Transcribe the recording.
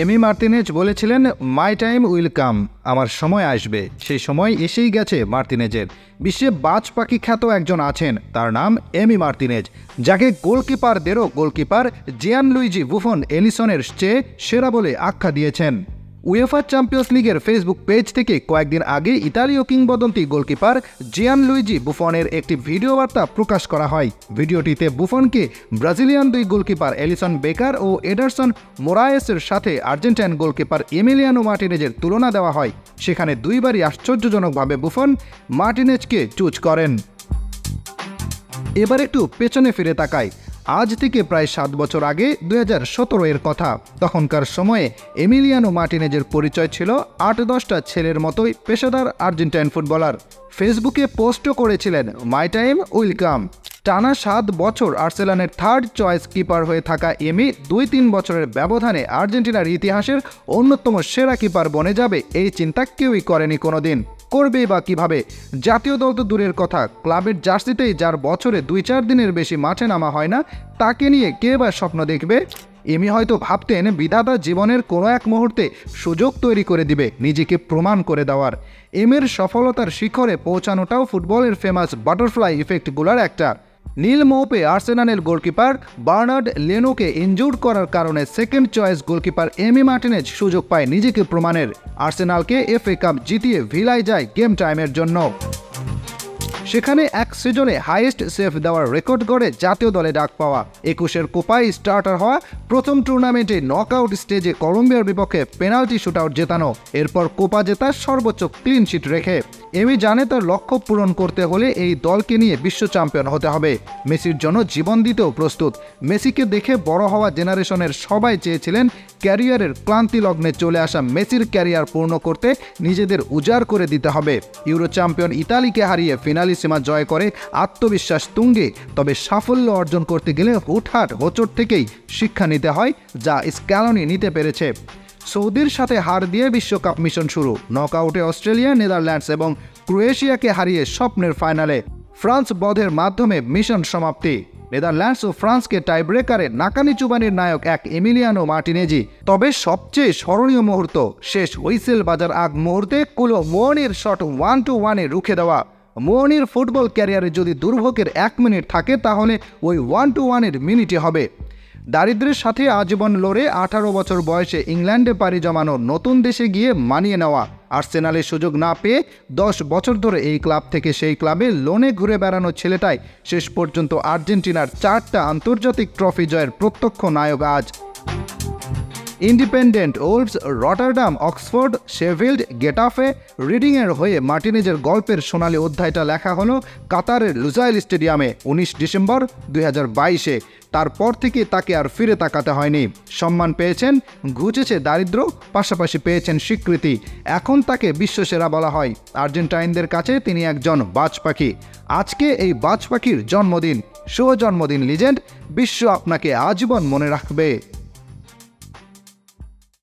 এমি Martinez বলেছিলেন my time will come আমার সময় আসবে। সেই সময় এসেই গেছে মার্তিনেজের বিশ্বে বাজ পাখি খ্যাত একজন আছেন, তার নাম এমি মার্তিনেজ যাকে গোলকিপারদেরও গোলকিপার জিয়ান লুইজি বুফন এলিসনের চেয়ে সেরা বলে আখ্যা দিয়েছেন। উয়েফা চ্যাম্পিয়ন্স লিগের ফেসবুক পেজ থেকে কয়েকদিন আগে ইতালীয় কিংবদন্তি গোলকিপার জিয়ান লুইজি বুফনের একটি ভিডিও বার্তা প্রকাশ করা হয়। ভিডিওটিতে বুফনকে ব্রাজিলিয়ান দুই গোলকিপার এলিসন বেকার ও এডারসন মোরায়েসের সাথে আর্জেন্টাইন গোলকিপার এমিলিয়ানো মার্টিনেজের তুলনা দেওয়া হয়। সেখানে দুইবারই আশ্চর্যজনকভাবে বুফন মার্টিনেজকে চুজ করেন। এবার একটু পেছনে ফিরে তাকাই। আজ থেকে প্রায় সাত বছর আগে দুই হাজার সতেরো এর কথা। তখনকার সময়ে এমিলিয়ানো মার্টিনেজের পরিচয় ছিল আট দশটা ছেলের মতোই পেশাদার আর্জেন্টাইন ফুটবলার। ফেসবুকে পোস্টও করেছিলেন, মাই টাইম উইলকাম। টানা সাত বছর আর্সেলানের থার্ড চয়েস কিপার হয়ে থাকা এমি দুই তিন বছরের ব্যবধানে আর্জেন্টিনার ইতিহাসের অন্যতম সেরা কিপার বনে যাবে, এই চিন্তা কেউই করেনি কোনোদিন। করবেই বা কীভাবে? জাতীয় দল তো দূরের কথা। ক্লাবের জার্সিতেই যার বছরে দুই চার দিনের বেশি মাঠে নামা হয় না, তাকে নিয়ে কে বা স্বপ্ন দেখবে? এমি হয়তো ভাবতেন বিধাতা জীবনের কোনো এক মুহূর্তে সুযোগ তৈরি করে দিবে, নিজেকে প্রমাণ করে দেওয়ার। এমের সফলতার শিখরে পৌঁছানোটাও ফুটবলের ফেমাস বাটারফ্লাই ইফেক্টগুলোর একটা। নীল মৌপে আর্সেনালের গোলকিপার বার্নার্ড লেনোকে ইনজুর্ড করার কারণে second choice goalkeeper Emi Martinez সুযোগ পায় নিজেকে প্রমাণের। আর্সেনালকে এফএ কাপ জিতিয়ে ভিলায় যায় গেম টাইমের জন্য। সেখানে এক সিজনে হাইয়েস্ট সেফ দেওয়ার রেকর্ড গড়ে জাতীয় দলে ডাক পাওয়া। একুশের কোপায় স্টার্টার হওয়া প্রথম টুর্নামেন্টে নকআউট স্টেজে কলম্বিয়ার বিপক্ষে পেনাল্টি শুটআউট জেতানো। এরপর কোপা জেতার সর্বোচ্চ ক্লিন শিট রেখে এমি জানে তার লক্ষ্য পূরণ করতে হলে এই দলকে নিয়ে বিশ্ব চ্যাম্পিয়ন হতে হবে। মেসির জন্য জীবন দিতেও প্রস্তুত। মেসিকে দেখে বড় হওয়া জেনারেশনের সবাই চেয়েছিলেন ক্যারিয়ারের ক্লান্তি লগ্নে চলে আসা মেসির ক্যারিয়ার পূর্ণ করতে নিজেদের উজাড় করে দিতে হবে। ইউরো চ্যাম্পিয়ন ইতালিকে হারিয়ে ফিনালি সীমা জয় করে আত্মবিশ্বাস তুঙ্গে, তবে সাফল্য অর্জন করতে গেলে হুটহাট হোচট থেকেই শিক্ষা নিতে হয়, যা স্ক্যালনি নিতে পেরেছে। সৌদির সাথে হার দিয়ে বিশ্বকাপ মিশন শুরু। নকআউটে অস্ট্রেলিয়া, নেদারল্যান্ডস এবং ক্রোয়েশিয়াকে হারিয়ে স্বপ্নের ফাইনালে ফ্রান্স বধের মাধ্যমে মিশন সমাপ্তি। নেদারল্যান্ডস ও ফ্রান্সকে টাইব্রেকারে নাকানি চুবানির নায়ক এক এমিলিয়ানো মার্টিনেজি। তবে সবচেয়ে স্মরণীয় মুহূর্ত, শেষ হুইসেল বাজার আগ মুহূর্তে কুলো মোহনির শট ওয়ান টু ওয়ানে রুখে দেওয়া। মোহনির ফুটবল ক্যারিয়ারে যদি দুর্ভোগের এক মিনিট থাকে, তাহলে ওই ওয়ান টু ওয়ানের মিনিটে হবে। দারিদ্র্যের সাথে আজীবন লড়ে আঠারো বছর বয়সে ইংল্যান্ডে পাড়ি জমানো নতুন দেশে গিয়ে মানিয়ে নেওয়া। আর্সেনালের সুযোগ না পেয়ে দশ বছর ধরে এই ক্লাব থেকে সেই ক্লাবে লোনে ঘুরে বেড়ানো ছেলেটাই শেষ পর্যন্ত আর্জেন্টিনার চারটা আন্তর্জাতিক ট্রফি জয়ের প্রত্যক্ষ নায়ক আজ। Independiente Wolves Rotterdam, Oxford Sheffield Getafe, রিডিংয়ের হয়ে মার্টিনেজের গল্পের সোনালি অধ্যায়টা লেখা হলো কাতারের লুজাইল স্টেডিয়ামে উনিশ ডিসেম্বর দুই বাইশে। তারপর থেকে তাকে আর ফিরে তাকাতে হয়নি। সম্মান পেয়েছেন, ঘুচেছে দারিদ্র, পাশাপাশি পেয়েছেন স্বীকৃতি। এখন তাকে বিশ্বসেরা বলা হয়। আর্জেন্টাইনদের কাছে তিনি একজন বাজ পাখি। আজকে এই বাজ পাখির জন্মদিন শুভ জন্মদিন লিজেন্ড, বিশ্ব আপনাকে আজীবন মনে রাখবে।